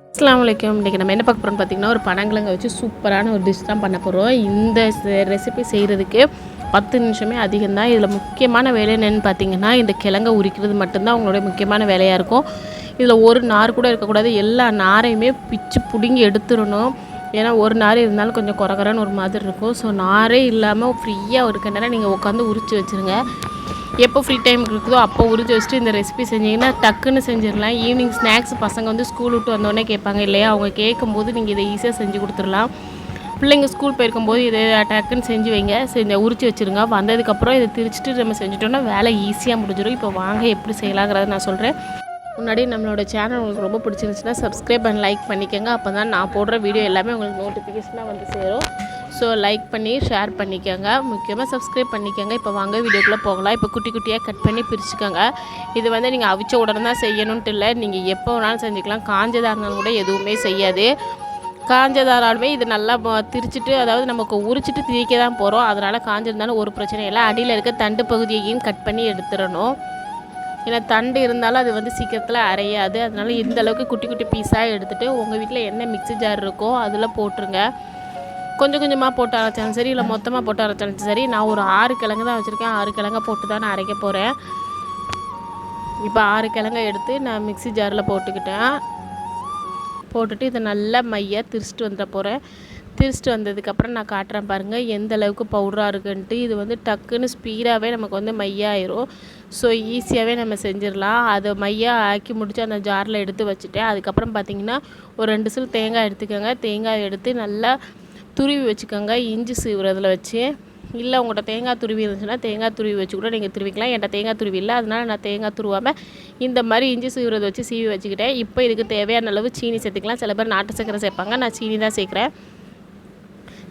அஸ்லாம் வலைக்கம் இன்றைக்கி நம்ம என்ன பார்க்க போகிறோம்னு பார்த்தீங்கன்னா ஒரு பனங்கிழங்க வச்சு சூப்பரான ஒரு டிஷ் தான் பண்ண போகிறோம் இந்த ரெசிபி செய்கிறதுக்கு பத்து நிமிஷமே அதிகம் தான். இதில் முக்கியமான வேலை என்னென்னு பார்த்தீங்கன்னா இந்த கிழங்கை உரிக்கிறது மட்டும்தான் அவங்களுடைய முக்கியமான வேலையாக இருக்கும். இதில் ஒரு நார் கூட இருக்கக்கூடாது. எல்லா நாரையுமே பிச்சு பிடுங்கி எடுத்துடணும். ஏன்னா ஒரு நார் இருந்தாலும் கொஞ்சம் குறகுறன்னு ஒரு மாதிரி இருக்கும். ஸோ நாரே இல்லாமல் ஃப்ரீயாக இருக்க நேரம் நீங்கள் உட்காந்து உரித்து வச்சுருங்க. எப்போ ஃப்ரீ டைம் இருக்குதோ அப்போ உரிச்சு வச்சுட்டு இந்த ரெசிபி செஞ்சீங்கன்னா டக்குன்னு செஞ்சிடலாம். ஈவினிங் ஸ்நாக்ஸ் பசங்க வந்து ஸ்கூல் விட்டு வந்தோடனே கேட்பாங்க இல்லையா? அவங்க கேட்கும்போது நீங்கள் இதை ஈஸியாக செஞ்சு கொடுத்துடலாம். பிள்ளைங்க ஸ்கூல் போயிருக்கும்போது இதை டக்குன்னு செஞ்சு வைங்க. செஞ்ச உரிச்சு வச்சுருங்க. வந்ததுக்கப்புறம் இதை திரிச்சிட்டு நம்ம செஞ்சுட்டோம்னா வேலை ஈஸியாக முடிஞ்சிடும். இப்போ வாங்க எப்படி செய்யலாங்கிறத நான் சொல்கிறேன் முன்னாடி நம்மளோட சேனல் உங்களுக்கு ரொம்ப பிடிச்சிருந்துச்சுன்னா சப்ஸ்கிரைப் அண்ட் லைக் பண்ணிக்கோங்க. அப்போ தான் நான் போடுற வீடியோ எல்லாமே உங்களுக்கு நோட்டிஃபிகேஷனாக வந்து சேரும். ஸோ லைக் பண்ணி ஷேர் பண்ணிக்கோங்க. முக்கியமாக சப்ஸ்கிரைப் பண்ணிக்கோங்க. இப்போ வாங்க வீடியோக்குள்ளே போகலாம். இப்போ குட்டி குட்டியாக கட் பண்ணி பிரிச்சுக்கோங்க. இது வந்து நீங்கள் அவிச்ச உடனே தான் செய்யணுன்ட்டு இல்லை. நீங்கள் எப்போ வேணாலும் செஞ்சுக்கலாம். காஞ்சதாக இருந்தாலும் கூட எதுவுமே செய்யாது. காஞ்சதாராலுமே இது நல்லா திரிச்சிட்டு அதாவது நமக்கு உரிச்சிட்டு திரிக்க தான் போகிறோம் அதனால் காஞ்சிருந்தாலும் ஒரு பிரச்சனை இல்லை. அடியில் இருக்க தண்டு பகுதியையும் கட் பண்ணி எடுத்துடணும். ஏன்னா தண்டு இருந்தாலும் அது வந்து சீக்கிரத்தில் அரையாது. அதனால இந்த அளவுக்கு குட்டி குட்டி பீஸாக எடுத்துகிட்டு உங்கள் வீட்டில் என்ன மிக்சி ஜார் இருக்கோ அதில் போட்டுருங்க. கொஞ்சம் கொஞ்சமாக போட்டு அரைச்சாலும் சரி இல்லை மொத்தமாக போட்டு அரைச்சாலும் சரி நான் ஒரு ஆறு கிழங்கு தான் வச்சுருக்கேன். ஆறு கிழங்கை போட்டு தான் நான் அரைக்க போகிறேன் இப்போ ஆறு கிழங்க எடுத்து நான் மிக்ஸி ஜாரில் போட்டுக்கிட்டேன். போட்டுட்டு இதை நல்லா மையாக திரிச்சிட்டு வந்துட போகிறேன் திரிச்சிட்டு வந்ததுக்கப்புறம் நான் காட்டுறேன் பாருங்கள் எந்த அளவுக்கு பவுடராக இருக்குன்ட்டு. இது வந்து டக்குன்னு ஸ்பீடாகவே நமக்கு வந்து மையாயிரும் ஸோ ஈஸியாகவே நம்ம செஞ்சிடலாம். அதை மையாக ஆக்கி முடித்து அந்த ஜாரில் எடுத்து வச்சுட்டேன். அதுக்கப்புறம் பார்த்திங்கன்னா ஒரு ரெண்டு சில் தேங்காய் எடுத்துக்கோங்க. தேங்காய் எடுத்து நல்லா துருவி வச்சுக்கோங்க. இஞ்சி சீவுறதில் வச்சு. இல்லை உங்கள்கிட்ட தேங்காய் துருவி இருந்துச்சுன்னா தேங்காய் துருவி வச்சு கூட நீங்கள் துருவிக்கலாம். என்கிட்ட தேங்காய் துருவி இல்லை. அதனால நான் தேங்காய் துருவாமல் இந்த மாதிரி இஞ்சி சீவுறது வச்சு சீவி வச்சுக்கிட்டேன். இப்போ இதுக்கு தேவையான அளவு சீனி சேர்த்துக்கலாம். சில பேர் நாட்டு சக்கரை சேர்ப்பாங்க. நான் சீனி தான் சேர்க்குறேன்.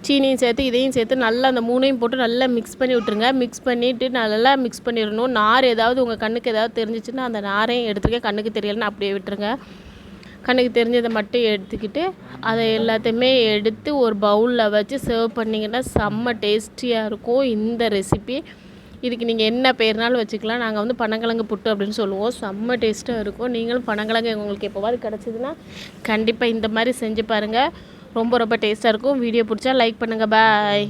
சீனியும் சேர்த்து இதையும் சேர்த்து நல்லா அந்த மூணையும் போட்டு நல்லா மிக்ஸ் பண்ணி விட்டுருங்க. மிக்ஸ் பண்ணிவிட்டு நல்லா மிக்ஸ் பண்ணிடணும். நார் ஏதாவது உங்கள் கண்ணுக்கு ஏதாவது தெரிஞ்சிச்சுன்னா அந்த நாரையும் எடுத்துக்க கண்ணுக்கு தெரியலன்னு அப்படியே விட்டுருங்க. கண்ணுக்கு தெரிஞ்சதை மட்டும் எடுத்துக்கிட்டு அதை எல்லாத்தையுமே எடுத்து ஒரு பவுலில் வச்சு சர்வ் பண்ணிங்கன்னா செம்ம டேஸ்டியாக இருக்கும் இந்த ரெசிபி இதுக்கு நீங்கள் என்ன பேர்னாலும் வச்சுக்கலாம். நாங்கள் வந்து பனங்கிழங்கு புட்டு அப்படின்னு சொல்லுவோம். செம்ம டேஸ்ட்டாக இருக்கும். நீங்களும் பனங்கிழங்கு உங்களுக்கு எப்போவாது கிடச்சிதுன்னா கண்டிப்பாக இந்த மாதிரி செஞ்சு பாருங்கள் ரொம்ப ரொம்ப டேஸ்ட்டாக இருக்கும். வீடியோ பிடிச்சா லைக் பண்ணுங்கள் பாய்